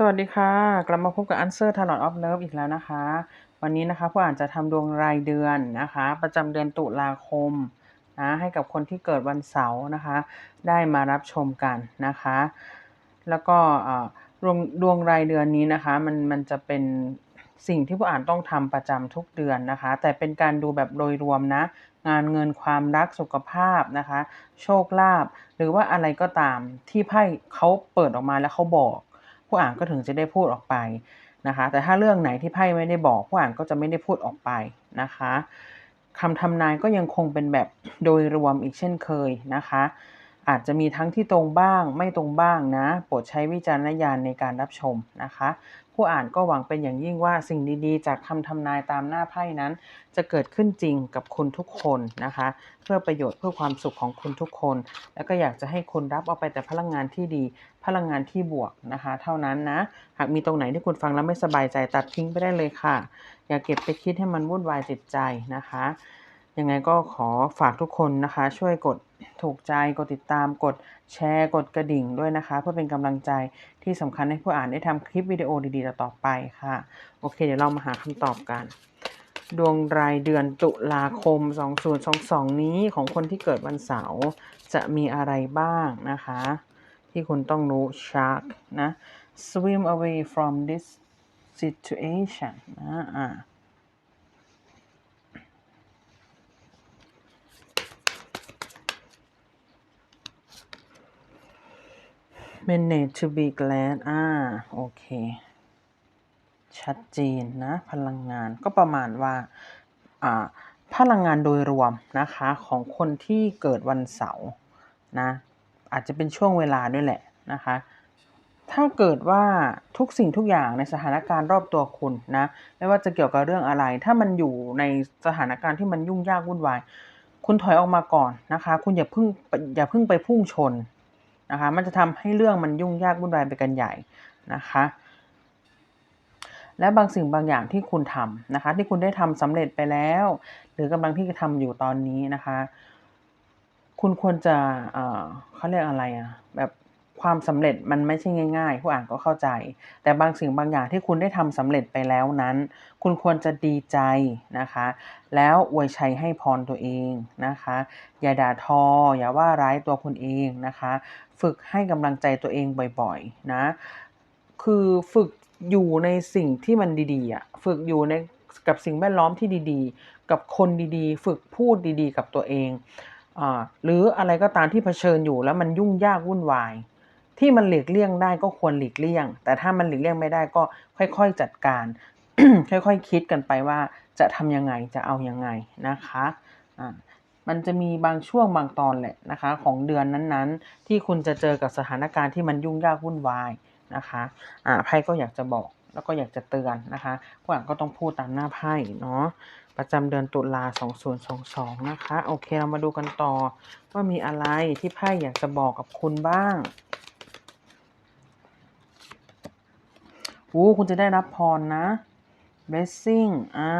สวัสดีค่ะ กลับมาพบกับ Answer Tarot of Love อีกแล้วนะคะ วันนี้นะคะผู้อ่านจะทำดวงรายเดือนนะคะ ประจำเดือนตุลาคมนะให้กับคนที่เกิดวันเสาร์นะคะ ได้มารับชมกันนะคะ แล้วก็เอ่อดวงดวงรายเดือนนี้นะคะมันมันจะเป็นสิ่งที่ผู้อ่านต้องทำประจำทุกเดือนนะคะ แต่เป็นการดูแบบโดยรวมนะ งานเงินความรักสุขภาพนะคะ โชคลาภหรือว่าอะไรก็ตามที่ไพ่เขาเปิดออกมาแล้วเขาบอก ผู้อ่านก็ถึงจะได้พูดออกไปนะคะ แต่ถ้าเรื่องไหนที่ไพ่ไม่ได้บอกผู้อ่านก็จะไม่ได้พูดออกไปนะคะคำทำนายก็ยังคงเป็นแบบโดยรวมอีกเช่นเคยนะคะ อาจจะมีทั้งที่ตรงบ้างไม่ตรงบ้างนะ โปรดใช้วิจารณญาณในการรับชมนะคะ ผู้อ่านก็หวังเป็นอย่างยิ่งว่าสิ่งดีๆ จากคำทำนายตามหน้าไพ่นั้น จะเกิดขึ้นจริงกับคุณทุกคนนะคะ เพื่อประโยชน์เพื่อความสุขของคุณทุกคน แล้วก็อยากจะให้คุณรับเอาไปแต่พลังงานที่ดี พลังงานที่บวกนะคะ เท่านั้นนะ หากมีตรงไหนที่คุณฟังแล้วไม่สบายใจตัดทิ้งไปได้เลยค่ะ อย่าเก็บไปคิดให้มันวุ่นวายจิตใจนะคะ ยังไงก็ขอฝากทุกคนนะคะ ช่วยกดถูกใจกดติดตามกดแชร์ กดกระดิ่งด้วยนะคะ เพื่อเป็นกำลังใจที่สำคัญให้ผู้อ่านได้ทำคลิปวิดีโอดีๆต่อไปค่ะ โอเค เดี๋ยวเรามาหาคำตอบกัน ดวงรายเดือนตุลาคม 2022 นี้ของคนที่เกิดวันเสาร์จะมีอะไรบ้างนะคะ ที่คุณต้องรู้ shark นะ swim away from this situation นะอ่า manage to be glad อ่า โอเค ชัดเจนนะ พลังงานก็ประมาณว่า อ่า พลังงานโดยรวมนะคะ ของคนที่เกิดวันเสาร์นะ อาจจะเป็นช่วงเวลาด้วยแหละนะคะ ถ้าเกิดว่าทุกสิ่งทุกอย่างในสถานการณ์รอบตัวคุณนะ ไม่ว่าจะเกี่ยวกับเรื่องอะไร ถ้ามันอยู่ในสถานการณ์ที่มันยุ่งยากวุ่นวาย คุณถอยออกมาก่อนนะคะ คุณอย่าเพิ่งอย่าเพิ่งไปพุ่งชน นะคะ มันจะทำให้เรื่องมันยุ่งยากวุ่นวายไปกันใหญ่นะคะ และบางสิ่งบางอย่างที่คุณทำนะคะ ที่คุณได้ทำสำเร็จไปแล้ว หรือกำลังที่จะทำอยู่ตอนนี้นะคะ คุณควรจะเอ่อเขาเรียกอะไรอะแบบ ความสำเร็จมันไม่ใช่ง่าย ๆ ผู้อ่านก็เข้าใจ แต่บางสิ่งบางอย่างที่คุณได้ทำสำเร็จไปแล้วนั้น คุณควรจะดีใจนะคะ แล้วอวยชัยให้พรตัวเองนะคะ อย่าด่าทอ อย่าว่าร้ายตัวคุณเองนะคะ ฝึกให้กำลังใจตัวเองบ่อยๆนะคือฝึกอยู่ในสิ่งที่มันดีๆอะฝึกอยู่ในกับสิ่งแวดล้อมที่ดีๆ กับคนดีๆ ฝึกพูดดีๆ กับตัวเองอหรืออะไรก็ตามที่เผชิญอยู่แล้วมันยุ่งยากวุ่นวาย ที่มันหลีกเลี่ยงได้ก็ควรหลีกเลี่ยง แต่ถ้ามันหลีกเลี่ยงไม่ได้ก็ค่อยๆจัดการ ค่อยๆคิดกันไปว่าจะทำยังไงจะเอายังไงนะคะอ่ามันจะมีบางช่วงบางตอนแหละนะคะของเดือนนั้นๆ ที่คุณจะเจอกับสถานการณ์ที่มันยุ่งยากวุ่นวายนะคะอ่าไพ่ก็อยากจะบอกแล้วก็อยากจะเตือนนะคะผู้อ่านก็ต้องพูดตามหน้าไพ่เนาะประจำเดือนตุลา 2022 นะคะ โอเคเรามาดูกันต่อว่ามีอะไรที่ไพ่อยากจะบอกกับคุณบ้าง โอ้คุณจะได้รับพรนะ blessing อ่า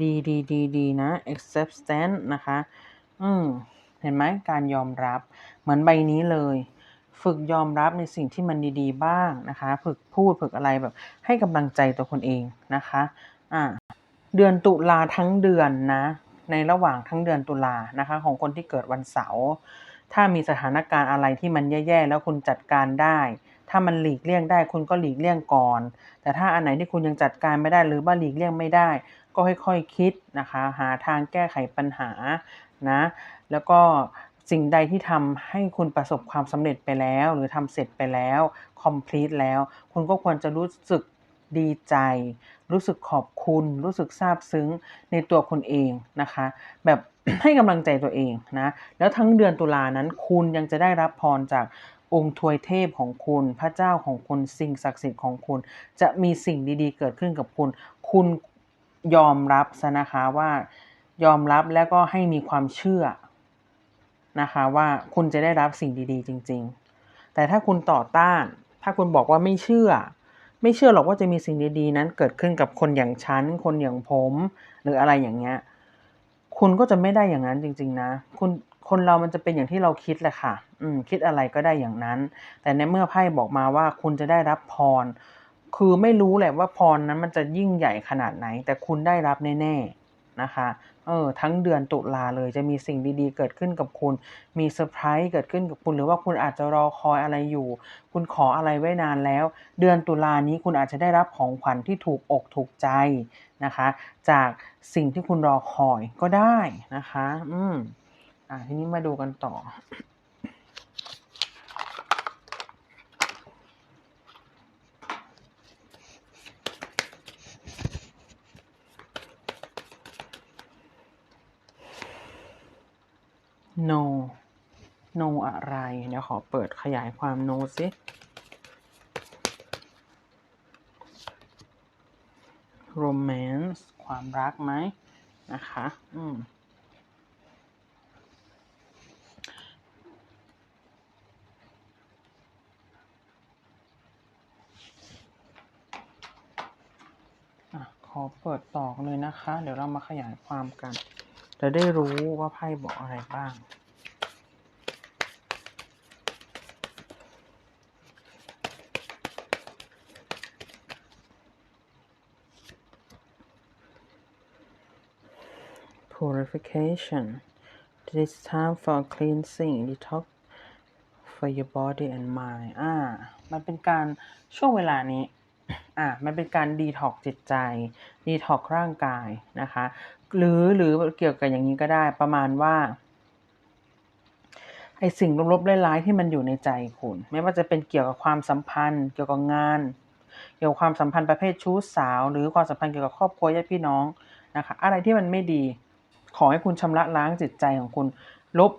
ดีดีดีดีนะ acceptance นะคะ อืม เห็นไหมการยอมรับ เหมือนใบนี้เลย ฝึกยอมรับในสิ่งที่มันดีๆ บ้างนะคะ ฝึกพูดฝึกอะไรแบบ ให้กำลังใจตัวคนเองนะคะ อ่า เดือนตุลาทั้งเดือนนะ ในระหว่างทั้งเดือนตุลานะคะ ของคนที่เกิดวันเสาร์ ถ้ามีสถานการณ์อะไรที่มันแย่ๆ แล้วคุณจัดการได้ ถ้ามันหลีกเลี่ยงได้คุณก็หลีกเลี่ยงก่อน แต่ถ้าอันไหนที่คุณยังจัดการไม่ได้หรือว่าหลีกเลี่ยงไม่ได้ ก็ค่อยๆคคิดนะคะ หาทางแก้ไขปัญหานะ แล้วก็สิ่งใดที่ทำให้คุณประสบความสำเร็จไปแล้ว หรือทำเสร็จไปแล้ว complete แล้ว คุณก็ควรจะรู้สึกดีใจ รู้สึกขอบคุณ รู้สึกซาบซึ้งในตัวคุณเองนะคะ แบบให้กำลังใจตัวเองนะ แล้วทั้งเดือนตุลานั้นคุณยังจะได้รับพรจาก องค์ทวยเทพของคุณ พระเจ้าของคุณ สิ่งศักดิ์สิทธิ์ของคุณ จะมีสิ่งดีๆ เกิดขึ้นกับคุณ คุณยอมรับซะนะคะว่ายอมรับแล้วก็ให้มีความเชื่อนะคะว่าคุณจะได้รับสิ่งดีๆ จริง ๆ แต่ถ้าคุณต่อต้าน ถ้าคุณบอกว่าไม่เชื่อ ไม่เชื่อหรอกว่าจะมีสิ่งดีๆ นั้นเกิดขึ้นกับคนอย่างฉัน คนอย่างผม หรืออะไรอย่างเงี้ย คุณก็จะไม่ได้อย่างนั้นจริง ๆ นะ คุณคนเรามันจะเป็นอย่างที่เราคิดแหละค่ะ อืมคิดอะไรก็ได้อย่างนั้น แต่ในเมื่อไพ่บอกมาว่าคุณจะได้รับพร คือไม่รู้แหละว่าพรนั้นมันจะยิ่งใหญ่ขนาดไหน แต่คุณได้รับแน่ๆนะคะเออทั้งเดือนตุลาเลยจะมีสิ่งดีๆ เกิดขึ้นกับคุณ มีเซอร์ไพรส์เกิดขึ้นกับคุณ หรือว่าคุณอาจจะรอคอยอะไรอยู่ คุณขออะไรไว้นานแล้ว เดือนตุลานี้คุณอาจจะได้รับของขวัญที่ถูกอกถูกใจนะคะ จากสิ่งที่คุณรอคอยก็ได้นะคะ อืมอ่าทีนี้มาดูกันต่อ no no อะไร เดี๋ยวขอเปิดขยายความ no สิ romance ความรักไหมนะคะ อืมอะขอเปิดต่อเลยนะคะ เดี๋ยวเรามาขยายความกัน จะได้รู้ว่าไพ่บอกอะไรบ้าง purification it is time for cleansing detox for your body and mind อ่า มันเป็นการช่วงเวลานี้ อ่ามันเป็นการดีท็อกจิตใจดีท็อกร่างกายนะคะ หรือหรือเกี่ยวกับอย่างนี้ก็ได้ประมาณว่าไอสิ่งลบๆร้ายๆที่มันอยู่ในใจคุณ ไม่ว่าจะเป็นเกี่ยวกับความสัมพันธ์ เกี่ยวกับงาน เกี่ยวกับความสัมพันธ์ประเภทชู้สาว หรือความสัมพันธ์เกี่ยวกับครอบครัวญาติพี่น้องนะคะ อะไรที่มันไม่ดี ขอให้คุณชำระล้างจิตใจของคุณ ลบ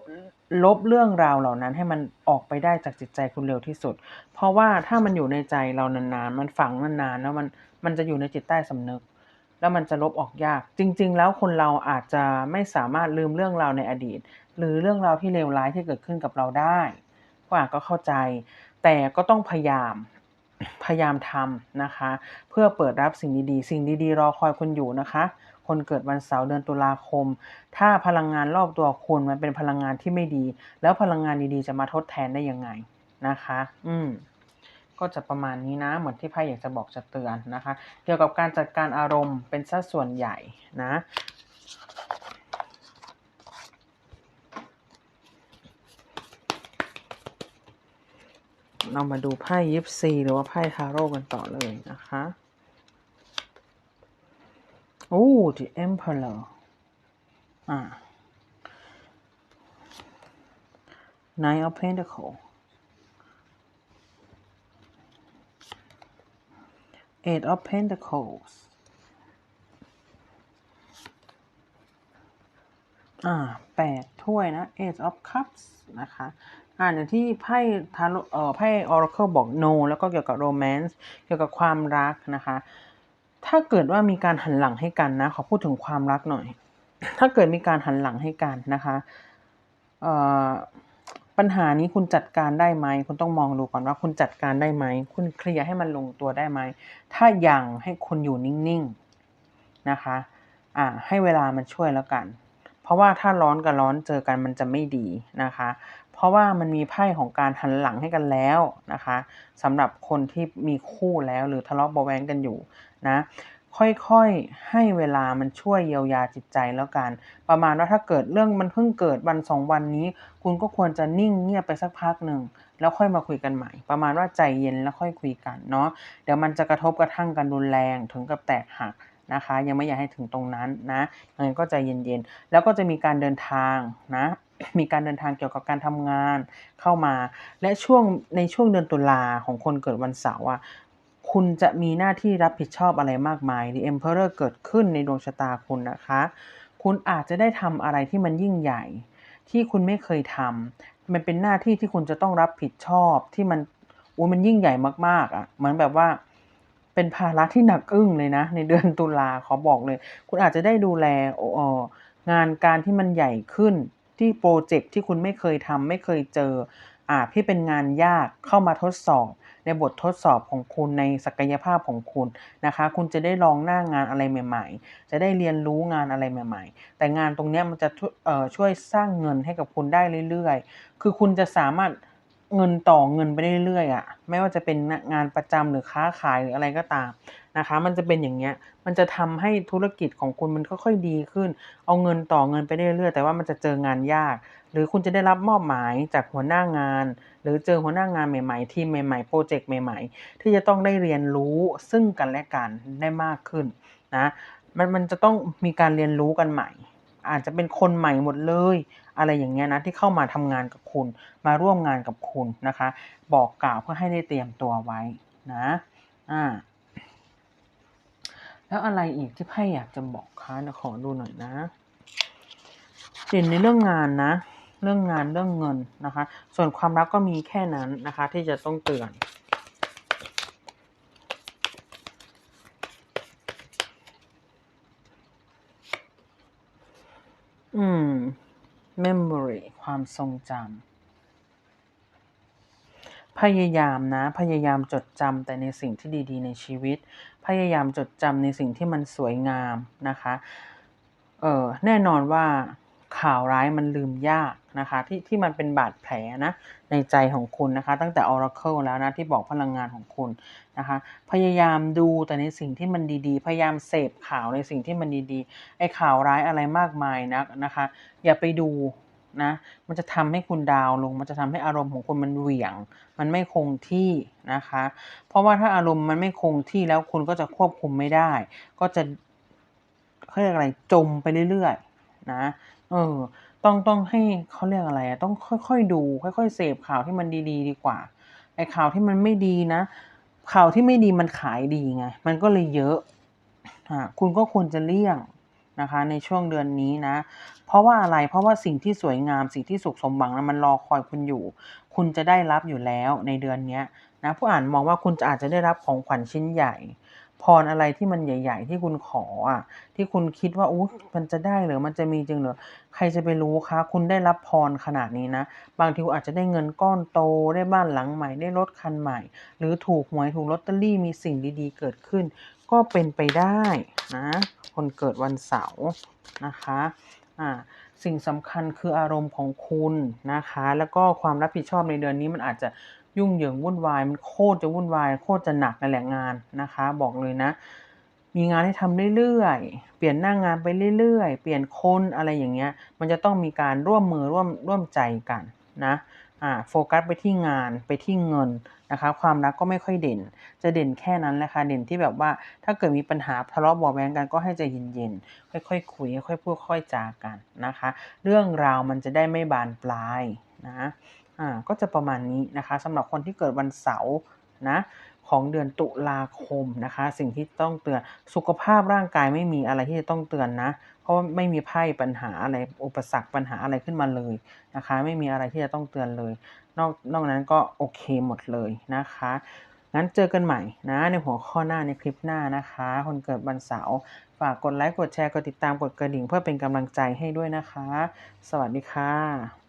ลบเรื่องราวเหล่านั้นให้มันออกไปได้จากจิตใจคุณเร็วที่สุด เพราะว่าถ้ามันอยู่ในใจเรานานๆ มันฝังนานๆ แล้วมันมันจะอยู่ในจิตใต้สำนึก แล้วมันจะลบออกยาก จริง ๆ แล้วคนเราอาจจะไม่สามารถลืมเรื่องราวในอดีต หรือเรื่องราวที่เลวร้ายที่เกิดขึ้นกับเราได้ก็อาก็เข้าใจ แต่ก็ต้องพยายามพยายามทำนะคะ เพื่อเปิดรับสิ่งดีๆ สิ่งดีๆ รอคอยคุณอยู่นะคะ คนเกิดวันเสาร์เดือนตุลาคม ถ้าพลังงานรอบตัวคุณมันเป็นพลังงานที่ไม่ดี แล้วพลังงานดีๆจะมาทดแทนได้ยังไงนะคะ อืมก็จะประมาณนี้นะเหมือนที่ไพ่อยากจะบอกจะเตือนนะคะ เกี่ยวกับการจัดการอารมณ์เป็นสัดส่วนใหญ่นะเรามาดูไพ่ยิปซีหรือว่าไพ่ทาโร่กันต่อเลยนะคะ โอ้ the emperor อ่า nine of Pentacles. eight of pentacles อ่าแปดถ้วยนะ eight of cups นะคะ อ่าอย่างที่ไพ่ทาโรเอ่อไพ่ oracle บอก no แล้วก็เกี่ยวกับ romance เกี่ยวกับความรักนะคะ ถ้าเกิดว่ามีการหันหลังให้กันนะขอพูดถึงความรักหน่อย ถ้าเกิดมีการหันหลังให้กันนะคะเอ่อปัญหานี้คุณจัดการได้ไหมคุณต้องมองดูก่อนว่าคุณจัดการได้ไหมคุณเคลียร์ให้มันลงตัวได้ไหมถ้ายังให้คุณอยู่นิ่งๆนะคะอ่าให้เวลามันช่วยแล้วกัน เพราะว่าถ้าร้อนกับร้อนเจอกันมันจะไม่ดีนะคะ เพราะว่ามันมีไพ่ของการหันหลังให้กันแล้วนะคะสำหรับคนที่มีคู่แล้วหรือทะเลาะเบาะแว้งกันอยู่ นะค่อยๆ ให้เวลามันช่วยเยียวยาจิตใจแล้วกัน ประมาณว่าถ้าเกิดเรื่องมันเพิ่งเกิดวันสองวันนี้ คุณก็ควรจะนิ่งเงียบไปสักพักหนึ่งแล้วค่อยมาคุยกันใหม่ ประมาณว่าใจเย็นแล้วค่อยคุยกันเนาะเดี๋ยวมันจะกระทบกระทั่งกันรุนแรงถึงกับแตกหักนะคะ ยังไม่อยากให้ถึงตรงนั้นนะยังไงก็ใจเย็นๆแล้วก็จะมีการเดินทางนะมีการเดินทางเกี่ยวกับการทำงานเข้ามา และช่วงในช่วงเดือนตุลาของคนเกิดวันเสาร์อะ คุณจะมีหน้าที่รับผิดชอบอะไรมากมาย The Emperor เกิดขึ้นในดวงชะตาคุณนะคะ คุณอาจจะได้ทำอะไรที่มันยิ่งใหญ่ ที่คุณไม่เคยทำมันเป็นหน้าที่ที่คุณจะต้องรับผิดชอบที่มันอุ้มันยิ่งใหญ่มากๆอะ่ะเหมือนแบบว่าเป็นภาระที่หนักอึ้งเลยนะ ในเดือนตุลาขอบอกเลย คุณอาจจะได้ดูแลงานการที่มันใหญ่ขึ้นที่โปรเจกต์ที่คุณไม่เคยทำไม่เคยเจออ่าที่เป็นงานยากเข้ามาทดสอบ ในบททดสอบของคุณในศักยภาพของคุณนะคะ คุณจะได้ลองหน้างานอะไรใหม่ ๆ จะได้เรียนรู้งานอะไรใหม่ ๆ แต่งานตรงนี้มันจะช่วยสร้างเงินให้กับคุณได้เรื่อยๆ คือคุณจะสามารถเงินต่อเงินไปเรื่อยๆอะไม่ว่าจะเป็นงานประจำหรือค้าขายหรืออะไรก็ตาม นะคะ มันจะเป็นอย่างเงี้ย มันจะทำให้ธุรกิจของคุณมันค่อยๆดีขึ้น เอาเงินต่อเงินไปเรื่อยๆ แต่ว่ามันจะเจองานยาก หรือคุณจะได้รับมอบหมายจากหัวหน้างาน หรือเจอหัวหน้างานใหม่ๆ ทีมใหม่ๆ โปรเจกต์ใหม่ ๆ ที่จะต้องได้เรียนรู้ซึ่งกันและกันได้มากขึ้นนะ มันมันจะต้องมีการเรียนรู้กันใหม่ อาจจะเป็นคนใหม่หมดเลย อะไรอย่างเงี้ยนะที่เข้ามาทำงานกับคุณ มาร่วมงานกับคุณนะคะ บอกกล่าวเพื่อให้ได้เตรียมตัวไว้นะ อ่า แล้วอะไรอีกที่ไพ่อยากจะบอกคะเดี๋ยวขอดูหน่อยนะเด่นในเรื่องงานนะ เรื่องงานเรื่องเงินนะคะ ส่วนความรักก็มีแค่นั้นนะคะ ที่จะต้องเตือนอืม memory ความทรงจำ พยายามนะ พยายามจดจำแต่ในสิ่งที่ดีๆ ในชีวิต พยายามจดจำในสิ่งที่มันสวยงามนะคะเออแน่นอนว่าข่าวร้ายมันลืมยากนะคะ ที่ที่มันเป็นบาดแผลนะในใจของคุณนะคะ ตั้งแต่ Oracle แล้วนะ ที่บอกพลังงานของคุณนะคะ พยายามดูแต่ในสิ่งที่มันดีๆ พยายามเสพข่าวในสิ่งที่มันดีๆไอ้ข่าวร้ายอะไรมากมายนักนะคะ อย่าไปดู นะ มันจะทำให้คุณดาวลง มันจะทำให้อารมณ์ของคุณมันเหวี่ยง มันไม่คงที่นะคะ เพราะว่าถ้าอารมณ์มันไม่คงที่แล้วคุณก็จะควบคุมไม่ได้ ก็จะเขาเรียกอะไรจมไปเรื่อยๆนะเออต้องต้องให้เขาเรียกอะไรอะต้องค่อยๆดู ค่อยๆเสพข่าวที่มันดีๆดีกว่าไอ้ข่าวที่มันไม่ดีนะ ข่าวที่ไม่ดีมันขายดีไง มันก็เลยเยอะอ่าคุณก็ควรจะเลี่ยง นะคะ ในช่วงเดือนนี้นะ เพราะว่าอะไรเพราะว่าสิ่งที่สวยงามสิ่งที่สุขสมหวังนะมันรอคอยคุณอยู่ คุณจะได้รับอยู่แล้วในเดือนนี้นะผู้อ่านมองว่าคุณจะอาจจะได้รับของขวัญชิ้นใหญ่ พรอะไรที่มันใหญ่ ๆ ที่คุณขออะ ที่คุณคิดว่าอุ๊มันจะได้หรือมันจะมีจริงหรือใครจะไปรู้คะ คุณได้รับพรขนาดนี้นะ บางทีคุณอาจจะได้เงินก้อนโตได้บ้านหลังใหม่ได้รถคันใหม่ หรือถูกหวยถูกลอตเตอรี่มีสิ่งดีๆ เกิดขึ้น ก็เป็นไปได้นะ คนเกิดวันเสาร์นะคะอ่าสิ่งสำคัญคืออารมณ์ของคุณนะคะ แล้วก็ความรับผิดชอบในเดือนนี้มันอาจจะ ยุ่งเหยิงวุ่นวายมันโคตรจะวุ่นวาย โคตรจะหนักนั่นแหละงานนะคะ บอกเลยนะ มีงานให้ทำเรื่อยๆ เปลี่ยนหน้างานไปเรื่อยๆ เปลี่ยนคนอะไรอย่างเงี้ย มันจะต้องมีการร่วมมือร่วมร่วมใจกันนะอ่าโฟกัสไปที่งานไปที่เงินนะคะ ความรักก็ไม่ค่อยเด่น จะเด่นแค่นั้นแหละค่ะเด่นที่แบบว่าถ้าเกิดมีปัญหาทะเลาะเบาะแว้งกันก็ให้ใจเย็นๆค่อยๆคุยค่อยพูดค่อยจากันนะคะ เรื่องราวมันจะได้ไม่บานปลายนะ อ่าก็จะประมาณนี้นะคะสำหรับคนที่เกิดวันเสาร์นะของเดือนตุลาคมนะคะ สิ่งที่ต้องเตือนสุขภาพร่างกายไม่มีอะไรที่จะต้องเตือนนะ เพราะไม่มีไพ่ปัญหาอะไรอุปสรรคปัญหาอะไรขึ้นมาเลยนะคะ ไม่มีอะไรที่จะต้องเตือนเลย นอกนอกนั้นก็โอเคหมดเลยนะคะงั้นเจอกันใหม่นะในหัวข้อหน้าในคลิปหน้านะคะ คนเกิดวันเสาร์ฝากกดไลค์กดแชร์กดติดตามกดกระดิ่งเพื่อเป็นกำลังใจให้ด้วยนะคะ สวัสดีค่ะ